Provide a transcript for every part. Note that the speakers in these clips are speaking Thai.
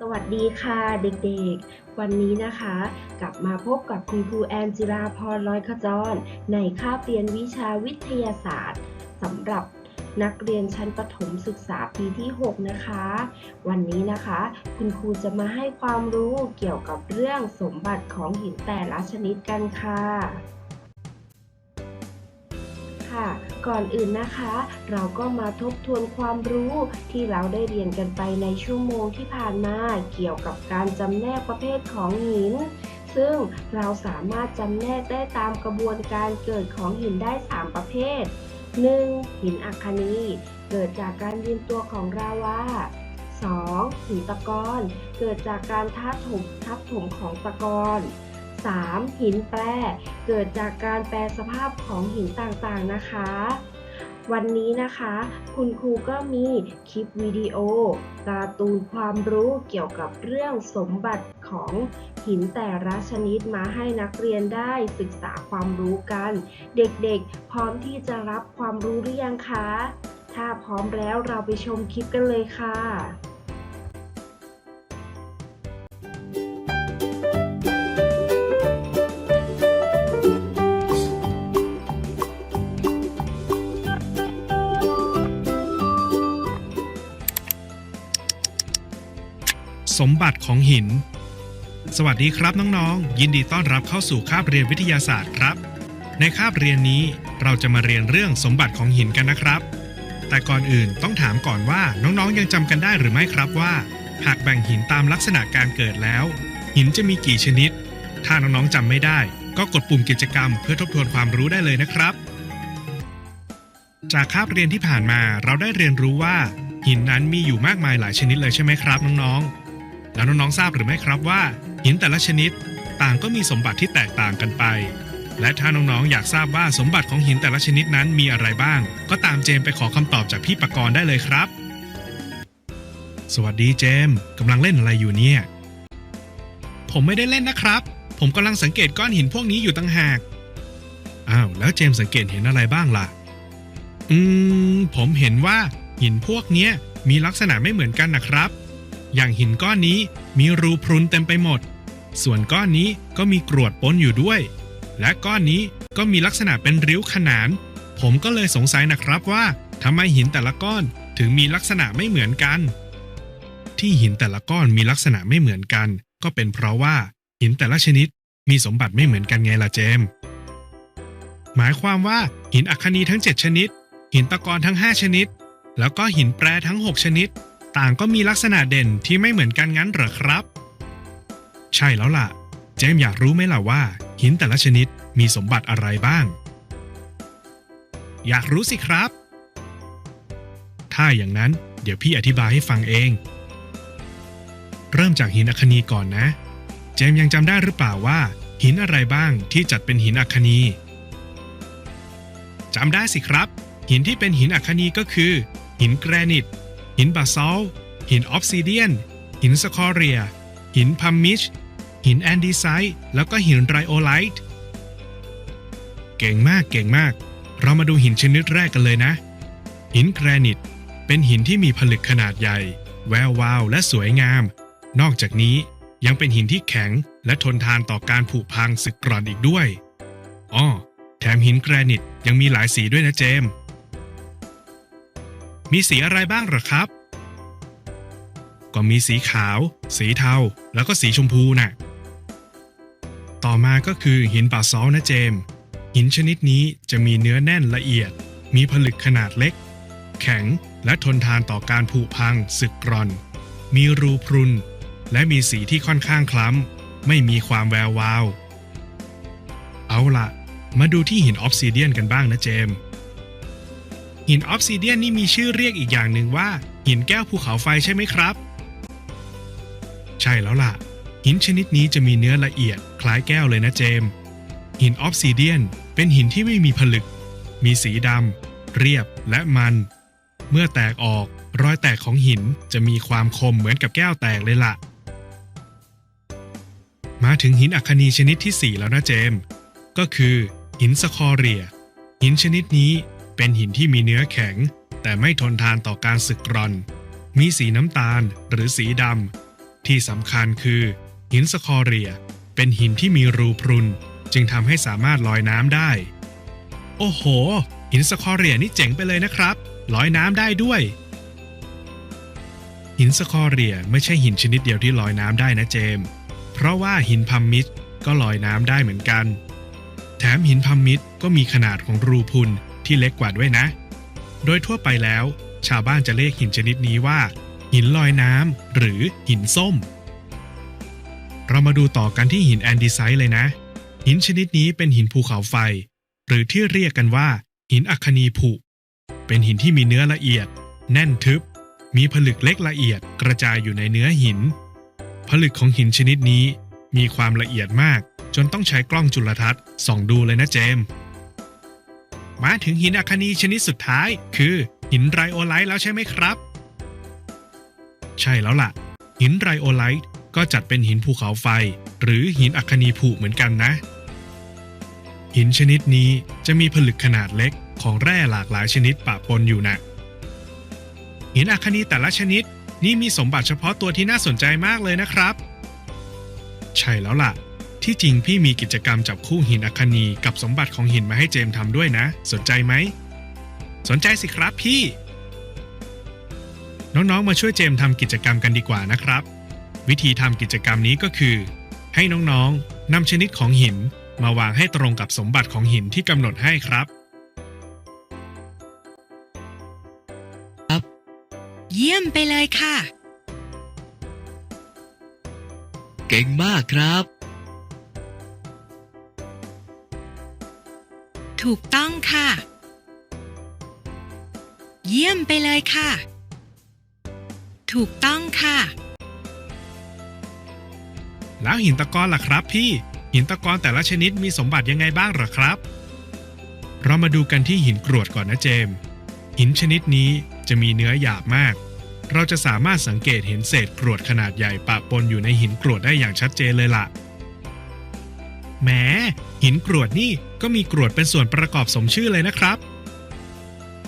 สวัสดีค่ะเด็กๆ วันนี้นะคะ กลับมาพบกับคุณครูแอนจิราพรลอยขจร ในคาบเรียนวิชาวิทยาศาสตร์สำหรับนักเรียนชั้นประถมศึกษาปีที่ 6 นะคะ วันนี้นะคะ คุณครูจะมาให้ความรู้เกี่ยวกับเรื่องสมบัติของหินแต่ละชนิดกันค่ะ ค่ะ ก่อนอื่นนะคะ เราก็มาทบทวนความรู้ที่เราได้เรียนกันไปในชั่วโมงที่ผ่านมาเกี่ยวกับการจำแนกประเภทของหิน ซึ่งเราสามารถจำแนกได้ตามกระบวนการเกิดของหินได้ 3 ประเภท 1. หินอัคคนี เกิดจากการยืนตัวของลาวา 2. หินตะกอน เกิดจากการทับถมทับถมของตะกอน 3. หินแปรเกิดจากการแปรสภาพของหินต่างๆนะคะ วันนี้นะคะ คุณครูก็มีคลิปวิดีโอการ์ตูนความรู้เกี่ยวกับเรื่องสมบัติของหินแต่ละชนิดมาให้นักเรียนได้ศึกษาความรู้กัน เด็กๆ พร้อมที่จะรับความรู้หรือยังคะ ถ้าพร้อมแล้วเราไปชมคลิปกันเลยค่ะ สมบัติของหิน สวัสดีครับน้องๆ ยินดีต้อนรับเข้าสู่คาบเรียนวิทยาศาสตร์ครับ ในคาบเรียนนี้เราจะมาเรียนเรื่องสมบัติของหินกันนะครับ แต่ก่อนอื่นต้องถามก่อนว่าน้องๆ ยังจำกันได้หรือไม่ครับว่า หากแบ่งหินตามลักษณะการเกิดแล้ว หินจะมีกี่ชนิด ถ้าน้องๆจำไม่ได้ ก็กดปุ่มกิจกรรม เพื่อทบทวนความรู้ได้เลยนะครับ จากคาบเรียนที่ผ่านมาเราได้เรียนรู้ว่าหินนั้นมีอยู่มากมายหลายชนิดเลยใช่ไหมครับน้องๆ แล้วน้องๆทราบหรือไม่ครับว่า หินแต่ละชนิดต่างก็มีสมบัติที่แตกต่างกันไป และถ้าน้องๆอยากทราบว่าสมบัติของหินแต่ละชนิดนั้นมีอะไรบ้าง ก็ตามเจมไปขอคำตอบจากพี่ปกรณ์ได้เลยครับ สวัสดีเจมกำลังเล่นอะไรอยู่เนี่ย ผมไม่ได้เล่นนะครับ ผมกำลังสังเกตก้อนหินพวกนี้อยู่ตั้งหากอ้าวแล้วเจมสังเกตเห็นอะไรบ้างล่ะ อืม ผมเห็นว่าหินพวกเนี้ยมีลักษณะไม่เหมือนกันนะครับ อย่างหินก้อนนี้มีรูพรุนเต็มไปหมด ส่วนก้อนนี้ก็มีกรวดปนอยู่ด้วย และก้อนนี้ก็มีลักษณะเป็นริ้วขนาน ผมก็เลยสงสัยนะครับว่าทำไมหินแต่ละก้อนถึงมีลักษณะไม่เหมือนกัน ที่หินแต่ละก้อนมีลักษณะไม่เหมือนกัน ก็เป็นเพราะว่าหินแต่ละชนิดมีสมบัติไม่เหมือนกันไงล่ะเจมส์หมายความว่าหินอัคคนีทั้ง 7 ชนิด หินตะกอนทั้ง 5 ชนิด แล้วก็หินแปรทั้ง 6 ชนิด ต่างก็มีลักษณะเด่นที่ไม่เหมือนกันงั้นเหรอครับ ใช่แล้วล่ะ เจมอยากรู้ไหมล่ะว่า หินแต่ละชนิดมีสมบัติอะไรบ้าง อยากรู้สิครับ ถ้าอย่างนั้นเดี๋ยวพี่อธิบายให้ฟังเอง เริ่มจากหินอัคนีก่อนนะ เจมยังจำได้หรือเปล่าว่า หินอะไรบ้างที่จัดเป็นหินอัคนีจำได้สิครับ หินที่เป็นหินอัคคนีก็คือ หินแกรนิต หินบาซอลหินออฟซิเดียน หินสคอเรีย หินพัมมิช หินแอนดีไซต์แล้วก็หินไรโอไลท์เก่งมากเก่งมาก เรามาดูหินชนิดแรกกันเลยนะ หินแกรนิต เป็นหินที่มีผลึกขนาดใหญ่ แวววาวและสวยงาม นอกจากนี้ยังเป็นหินที่แข็งและทนทานต่อการผุพังสึกกร่อนอีกด้วย อ้อ แถมหินแกรนิตยังมีหลายสีด้วยนะเจมส์ มีสีอะไรบ้างหรอครับ ก็มีสีขาว สีเทา แล้วก็สีชมพูน่ะ ต่อมาก็คือหินบาซอลนะเจม หินชนิดนี้จะมีเนื้อแน่นละเอียด มีผลึกขนาดเล็ก แข็งและทนทานต่อการผุพังสึกกร่อน มีรูพรุน และมีสีที่ค่อนข้างคล้ำ ไม่มีความแวววาว เอาละมาดูที่หินออฟซิเดียนกันบ้างนะเจมส์ หินออฟซิเดียนนี่มีชื่อเรียกอีกอย่างหนึ่งว่า หินแก้วภูเขาไฟใช่ไหมครับ ใช่แล้วล่ะ หินชนิดนี้จะมีเนื้อละเอียดคล้ายแก้วเลยนะเจม หินออฟซิเดียนเป็นหินที่ไม่มีผลึก มีสีดำเรียบและมัน เมื่อแตกออกรอยแตกของหินจะมีความคมเหมือนกับแก้วแตกเลยล่ะ มาถึงหินอัคนีชนิดที่ 4 แล้วนะเจม ก็คือ หินสคอเรีย หินชนิดนี้ เป็นหินที่มีเนื้อแข็ง แต่ไม่ทนทานต่อการสึกกร่อน มีสีน้ำตาลหรือสีดำ ที่สำคัญคือ หินสคอเรีย เป็นหินที่มีรูพรุน จึงทำให้สามารถลอยน้ำได้ โอ้โห หินสคอเรียนี่เจ๋งไปเลยนะครับ ลอยน้ำได้ด้วย หินสคอเรียไม่ใช่หินชนิดเดียวที่ลอยน้ำได้นะเจม เพราะว่าหินพัมมิดก็ลอยน้ำได้เหมือนกัน แถมหินพัมมิดก็มีขนาดของรูพุน ที่เล็กกว่าด้วยนะ โดยทั่วไปแล้ว ชาวบ้านจะเรียกหินชนิดนี้ว่า หินลอยน้ำหรือหินส้ม เรามาดูต่อกันที่หินแอนดีไซต์เลยนะ หินชนิดนี้เป็นหินภูเขาไฟ หรือที่เรียกกันว่า หินอัคคนีผุ เป็นหินที่มีเนื้อละเอียด แน่นทึบ มีผลึกเล็กละเอียดกระจายอยู่ในเนื้อหิน ผลึกของหินชนิดนี้มีความละเอียดมากจนต้องใช้กล้องจุลทรรศน์ส่องดูเลยนะเจมส์ มาถึงหินอัคนีชนิดสุดท้าย คือหินไรโอไลท์แล้วใช่ไหมครับ ใช่แล้วล่ะ หินไรโอไลท์ก็จัดเป็นหินภูเขาไฟ หรือหินอัคนีผุเหมือนกันนะ หินชนิดนี้จะมีผลึกขนาดเล็กของแร่หลากหลายชนิดปะปนอยู่นะหินอัคคนีแต่ละชนิดนี่มีสมบัติเฉพาะตัวที่น่าสนใจมากเลยนะครับ ใช่แล้วล่ะ ที่จริงพี่มีกิจกรรมจับคู่หินอัคคนีกับสมบัติของหินมาให้เจมส์ทำด้วยนะ สนใจไหม สนใจสิครับพี่ น้องๆ มาช่วยเจมส์ทำกิจกรรมกันดีกว่านะครับ วิธีทำกิจกรรมนี้ก็คือ ให้น้องๆนำชนิดของหินมาวางให้ตรงกับสมบัติของหินที่กำหนดให้ครับเยี่ยมไปเลยค่ะ เก่งมากครับ ถูกต้องค่ะ เยี่ยมไปเลยค่ะ ถูกต้องค่ะ แล้วหินตะกอนล่ะครับพี่ หินตะกอนแต่ละชนิดมีสมบัติยังไงบ้างเหรอครับ เรามาดูกันที่หินกรวดก่อนนะเจมส์หินชนิดนี้จะมีเนื้อหยาบมาก เราจะสามารถสังเกตเห็นเศษกรวดขนาดใหญ่ปะปนอยู่ในหินกรวดได้อย่างชัดเจนเลยล่ะ แหมหินกรวดนี่ก็มีกรวดเป็นส่วนประกอบสมชื่อเลยนะครับ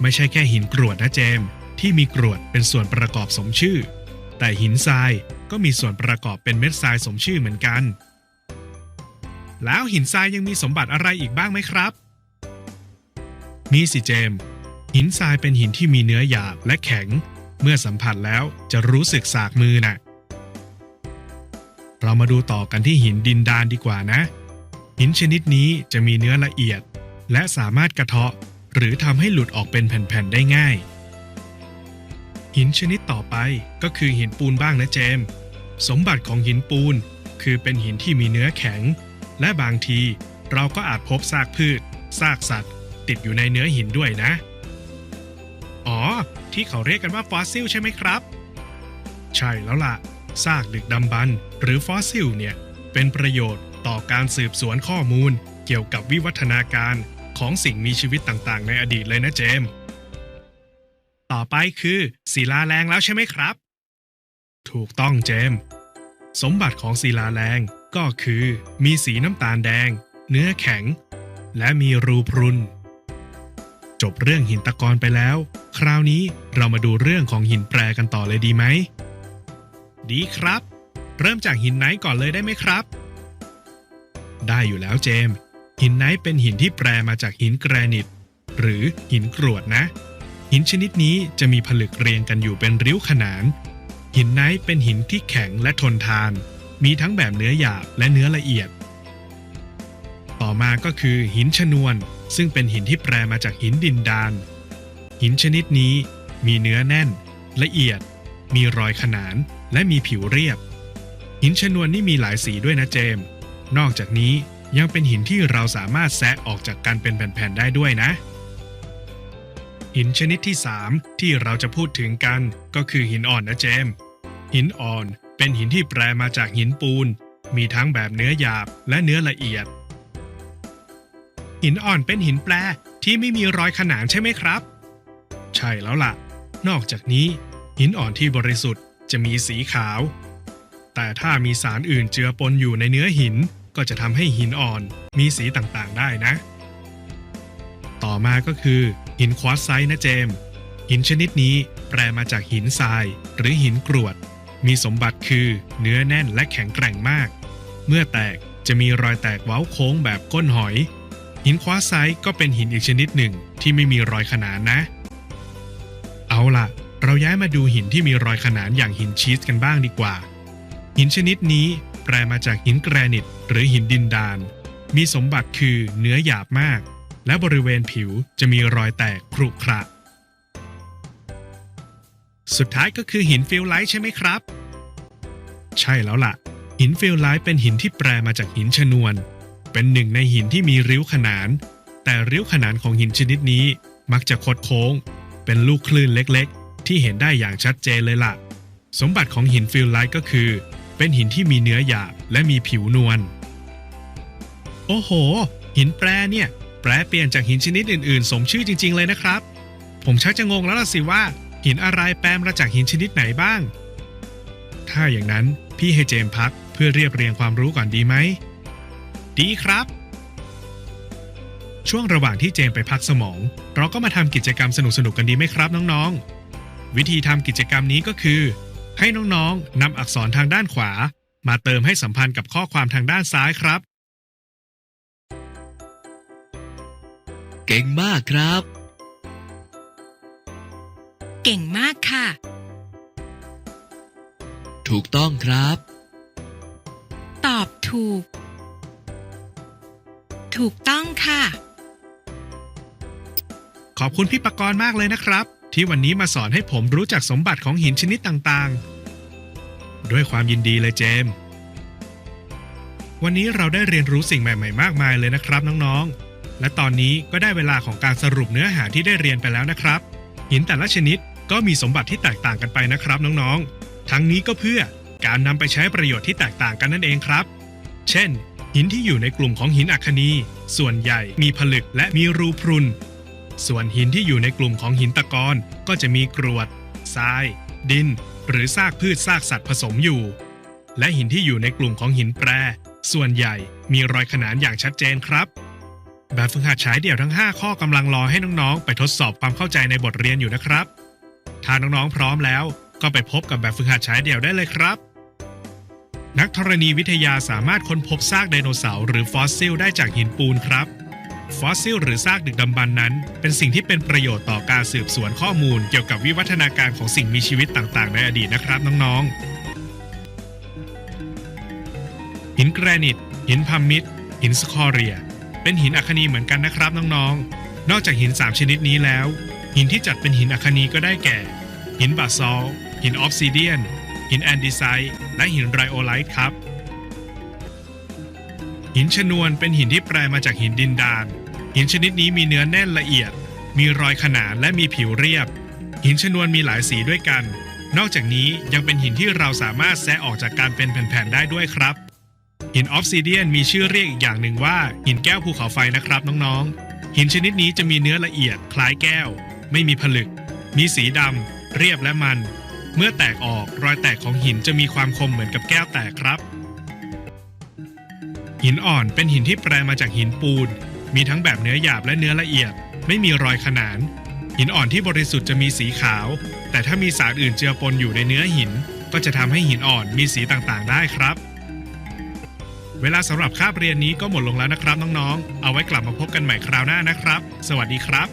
ไม่ใช่แค่หินกรวดนะเจม ที่มีกรวดเป็นส่วนประกอบสมชื่อ แต่หินทรายก็มีส่วนประกอบเป็นเม็ดทรายสมชื่อเหมือนกัน แล้วหินทรายยังมีสมบัติอะไรอีกบ้างไหมครับ มีสิเจม หินทรายเป็นหินที่มีเนื้อหยาบและแข็ง เมื่อสัมผัสแล้วจะรู้สึกสากมือน่ะเรามาดูต่อกันที่หินดินดานดีกว่านะ หินชนิดนี้จะมีเนื้อละเอียด และสามารถกระเทาะ หรือทำให้หลุดออกเป็นแผ่นๆได้ง่าย หินชนิดต่อไปก็คือหินปูนบ้างนะเจม สมบัติของหินปูน คือเป็นหินที่มีเนื้อแข็ง และบางทีเราก็อาจพบซากพืช ซากสัตว์ ติดอยู่ในเนื้อหินด้วยนะ อ๋อ ที่เขาเรียกกันว่าฟอสซิลใช่ไหมครับ ใช่แล้วล่ะ ซากดึกดำบรรหรือฟอสซิลเนี่ย เป็นประโยชน์ ต่อการสืบสวนข้อมูล เกี่ยวกับวิวัฒนาการของสิ่งมีชีวิตต่างๆ ในอดีตเลยนะเจมส์ต่อไปคือศิลาแรงแล้วใช่ไหมครับ ถูกต้องเจมส์สมบัติของศิลาแรงก็คือ มีสีน้ำตาลแดง เนื้อแข็ง และมีรูพรุน จบเรื่องหินตะกอนไปแล้ว คราวนี้เรามาดูเรื่องของหินแปรกันต่อเลยดีไหม ดีครับ เริ่มจากหินไนท์ก่อนเลยได้ไหมครับ ได้อยู่แล้วเจมส์หินไนท์เป็นหินที่แปรมาจากหินแกรนิต หรือหินกรวดนะ หินชนิดนี้จะมีผลึกเรียงกันอยู่เป็นริ้วขนาน หินไนท์เป็นหินที่แข็งและทนทาน มีทั้งแบบเนื้อหยาบและเนื้อละเอียด ต่อมาก็คือหินชนวน ซึ่งเป็นหินที่แปรมาจากหินดินดาน หินชนิดนี้มีเนื้อแน่น ละเอียด มีรอยขนาน และมีผิวเรียบ หินชนวนนี่มีหลายสีด้วยนะเจมส์ นอกจากนี้ยังเป็นหินที่เราสามารถแซะออกจากกันเป็นแผ่นๆได้ด้วยนะ หินชนิดที่ 3 ที่เราจะพูดถึงกันก็คือหินอ่อนนะเจม หินอ่อนเป็นหินที่แปรมาจากหินปูน มีทั้งแบบเนื้อหยาบและเนื้อละเอียด หินอ่อนเป็นหินแปรที่ไม่มีรอยขนานใช่ไหมครับ ใช่แล้วล่ะ นอกจากนี้ หินอ่อนที่บริสุทธิ์จะมีสีขาว แต่ถ้ามีสารอื่นเจือปนอยู่ในเนื้อหิน ก็จะทำให้หินอ่อนมีสีต่างๆ ได้นะ ต่อมาก็คือหินควอตไซต์นะเจม หินชนิดนี้แปรมาจากหินทราย หรือหินกรวด มีสมบัติคือเนื้อแน่นและแข็งแกร่งมาก เมื่อแตกจะมีรอยแตกเว้าโค้งแบบก้นหอย หินควาร์ตไซต์ก็เป็นหินอีกชนิดหนึ่งที่ไม่มีรอยขนานนะ เอาล่ะ เราย้ายมาดูหินที่มีรอยขนานอย่างหินชีสกันบ้างดีกว่า หินชนิดนี้ แปลมาจากหินแกรนิตหรือหินดินดาน มีสมบัติคือเนื้อหยาบมาก และบริเวณผิวจะมีรอยแตกครุขระ สุดท้ายก็คือหินฟิลไลท์ใช่ไหมครับ ใช่แล้วล่ะ หินฟิลไลท์เป็นหินที่แปลมาจากหินชนวน เป็นหนึ่งในหินที่มีริ้วขนาน แต่ริ้วขนานของหินชนิดนี้มักจะคดโค้ง เป็นลูกคลื่นเล็กๆ ที่เห็นได้อย่างชัดเจนเลยล่ะ สมบัติของหินฟิลไลท์ก็คือ เป็นหินที่มีเนื้อหยาบและมีผิวนวล โอ้โห หินแปรเนี่ย แปรเปลี่ยนจากหินชนิดอื่น ๆ สมชื่อจริง ๆ เลยนะครับ ผมชักจะงงแล้วล่ะสิว่า หินอะไรแปลมาจากหินชนิดไหนบ้าง ถ้าอย่างนั้นพี่ให้เจมพักเพื่อเรียบเรียงความรู้ก่อนดีไหม ดีครับ ช่วงระหว่างที่เจมไปพักสมอง เราก็มาทำกิจกรรมสนุกๆกันดีไหมครับน้องๆ วิธีทำกิจกรรมนี้ก็คือ ให้น้องๆนำอักษรทางด้านขวา มาเติมให้สัมพันธ์กับข้อความทางด้านซ้ายครับ เก่งมากครับ เก่งมากค่ะ ถูกต้องครับ ตอบถูก ถูกต้องค่ะ ขอบคุณพี่ปกรณ์มากเลยนะครับ ที่วันนี้มาสอนให้ผมรู้จักสมบัติของหินชนิดต่างๆ ด้วยความยินดีเลยเจมส์วันนี้เราได้เรียนรู้สิ่งใหม่ ๆ มากมายเลยนะครับน้องๆ และตอนนี้ก็ได้เวลาของการสรุปเนื้อหาที่ได้เรียนไปแล้วนะครับ หินแต่ละชนิดก็มีสมบัติที่แตกต่างกันไปนะครับน้องๆ ทั้งนี้ก็เพื่อการนำไปใช้ประโยชน์ที่แตกต่างกันนั่นเองครับ เช่น หินที่อยู่ในกลุ่มของหินอัคนีส่วนใหญ่มีผลึกและมีรูพรุน ส่วนหินที่อยู่ในกลุ่มของหินตะกอนก็จะมีกรวดทราย ดิน หรือซากพืชซากสัตว์ผสมอยู่ และหินที่อยู่ในกลุ่มของหินแปร ส่วนใหญ่มีรอยขนานอย่างชัดเจนครับ แบบฝึกหัดฉายเดี่ยวทั้ง 5 ข้อกำลังรอให้น้องๆ ไปทดสอบความเข้าใจในบทเรียนอยู่นะครับ ถ้าน้องๆพร้อมแล้ว ก็ไปพบกับแบบฝึกหัดฉายเดี่ยวได้เลยครับนักธรณีวิทยาสามารถค้นพบซากไดโนเสาร์หรือฟอสซิลได้จากหินปูนครับ ฟอสซิลหรือซากดึกดำบรรพ์นั้น เป็นสิ่งที่เป็นประโยชน์ต่อการสืบสวนข้อมูล เกี่ยวกับวิวัฒนาการของสิ่งมีชีวิตต่างๆ ในอดีตนะครับน้องๆ หินแกรนิต หินพัมมิดหินสคอเรีย เป็นหินอัคนีเหมือนกันนะครับน้องๆ นอกจากหิน 3 ชนิดนี้แล้ว หินที่จัดเป็นหินอัคนีก็ได้แก่ หินบาซอลหินออฟซิเดียนหินแอนดิไซต์และหินไรโอไลท์ครับ หินชนวนเป็นหินที่แปลมาจากหินดินดาน หินชนิดนี้มีเนื้อแน่นละเอียด มีรอยขนานและมีผิวเรียบ หินชนวนมีหลายสีด้วยกัน นอกจากนี้ยังเป็นหินที่เราสามารถแซะออกจากการเป็นแผ่นๆได้ด้วยครับ หินออฟซิเดียนมีชื่อเรียกอีกอย่างหนึ่งว่า หินแก้วภูเขาไฟนะครับน้องๆ หินชนิดนี้จะมีเนื้อละเอียดคล้ายแก้ว ไม่มีผลึก มีสีดำเรียบและมัน เมื่อแตกออกรอยแตกของหินจะมีความคมเหมือนกับแก้วแตกครับ หินอ่อนเป็นหินที่แปลมาจากหินปูน มีทั้งแบบเนื้อหยาบและเนื้อละเอียด ไม่มีรอยขนาน หินอ่อนที่บริสุทธิ์จะมีสีขาว แต่ถ้ามีสารอื่นเจือปนอยู่ในเนื้อหิน ก็จะทำให้หินอ่อนมีสีต่างๆ ได้ครับ เวลาสำหรับคาบเรียนนี้ก็หมดลงแล้วนะครับน้องๆ เอาไว้กลับมาพบกันใหม่คราวหน้านะครับ สวัสดีครับ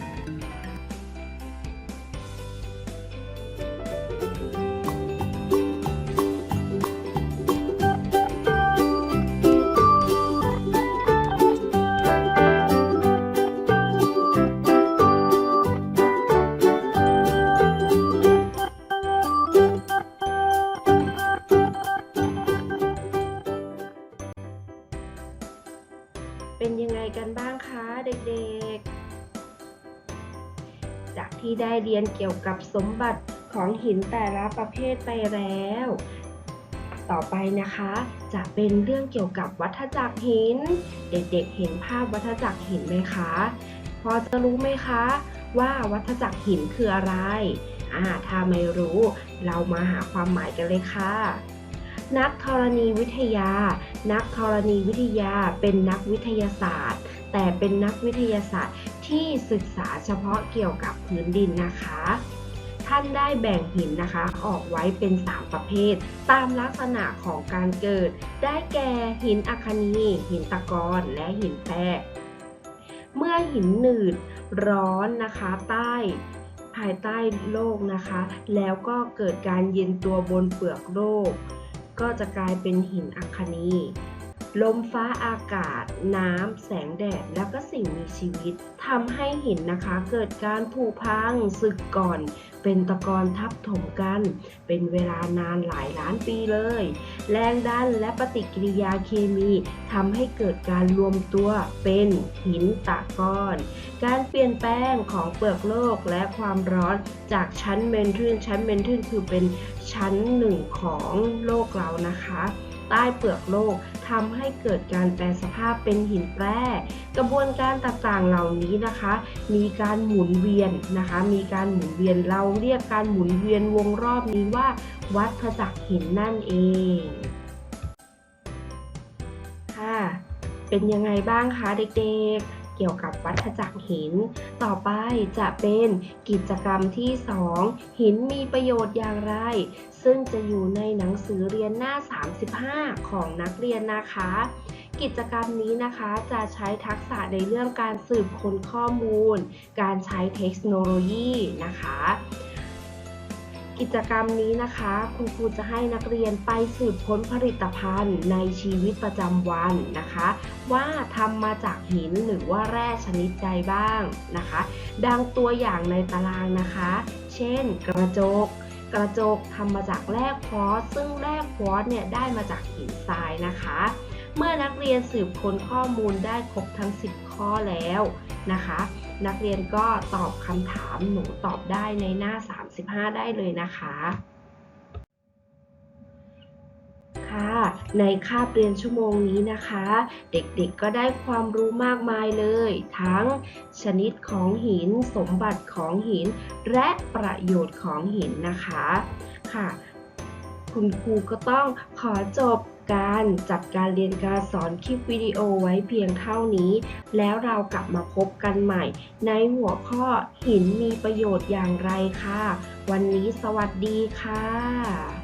เป็นยังไงกันบ้างคะเด็กๆ จากที่ได้เรียนเกี่ยวกับสมบัติของหินแต่ละประเภทไปแล้ว ต่อไปนะคะ จะเป็นเรื่องเกี่ยวกับวัฏจักรหิน เด็กๆ เห็นภาพวัฏจักรหินไหมคะ พอจะรู้ไหมคะ ว่าวัฏจักรหินคืออะไรอ่าถ้าไม่รู้ เรามาหาความหมายกันเลยค่ะ นักธรณีวิทยา นักธรณีวิทยาเป็นนักวิทยาศาสตร์ แต่เป็นนักวิทยาศาสตร์ที่ศึกษาเฉพาะเกี่ยวกับพื้นดินนะคะท่านได้แบ่งหินนะคะ ออกไว้เป็น 3 ประเภท ตามลักษณะของการเกิด ได้แก่หินอัคนี หินตะกอนและหินแปะเมื่อหินหนืดร้อนนะคะใต้ภายใต้โลกนะคะ แล้วก็เกิดการเย็นตัวบนเปลือกโลก ก็จะกลายเป็นหินอัคนี ลมฟ้าอากาศ น้ำแสงแดด แล้วก็สิ่งมีชีวิตทำให้หินนะคะ เกิดการผุพังสึกก่อน เป็นตะกอนทับถมกัน เป็นเวลานานหลายล้านปีเลย แรงดันและปฏิกิริยาเคมีทำให้เกิดการรวมตัวเป็นหินตะกอน การเปลี่ยนแปลงของเปลือกโลกและความร้อนจากชั้นเมนทึนชั้นเมนทึนคือเป็นชั้นหนึ่งของโลกเรานะคะ ใต้เปลือกโลก ทำให้เกิดการแปลสภาพเป็นหินแปร กระบวนการต่างๆเหล่านี้นะคะ มีการหมุนเวียนนะคะ มีการหมุนเวียนเราเรียกการหมุนเวียนวงรอบนี้ว่า วัฏจักรหินนั่นเองค่ะเป็นยังไงบ้างคะเด็กๆ เกี่ยวกับวัฏจักรหิน ต่อไปจะเป็นกิจกรรมที่ 2 หินมีประโยชน์อย่างไร ซึ่งจะอยู่ในหนังสือเรียนหน้า 35 ของนักเรียนนะคะ กิจกรรมนี้นะคะจะใช้ทักษะในเรื่องการสืบค้นข้อมูล การใช้เทคโนโลยีนะคะ กิจกรรมนี้นะคะ คุณครูจะให้นักเรียนไปสืบค้นผลิตภัณฑ์ในชีวิตประจำวันนะคะ ว่าทำมาจากหินหรือว่าแร่ชนิดใดบ้างนะคะ ดังตัวอย่างในตารางนะคะ เช่น กระจก กระจกทำมาจากแร่ควอตซ์ซึ่งแร่ควอตซ์เนี่ยได้มาจากหินทรายนะคะ เมื่อนักเรียนสืบค้นข้อมูลได้ครบทั้ง 10 ข้อแล้วนะคะ นักเรียนก็ตอบคำถามหนูตอบได้ในหน้า 35ได้เลยนะคะค่ะในคาบเรียนชั่วโมงนี้นะคะ เด็กๆก็ได้ความรู้มากมายเลย ทั้งชนิดของหิน สมบัติของหิน และประโยชน์ของหินนะคะค่ะ คุณครูก็ต้องขอจบ การจัดการเรียนการสอนคลิปวิดีโอไว้เพียงเท่านี้ แล้วเรากลับมาพบกันใหม่ ในหัวข้อหินมีประโยชน์อย่างไรค่ะ วันนี้สวัสดีค่ะ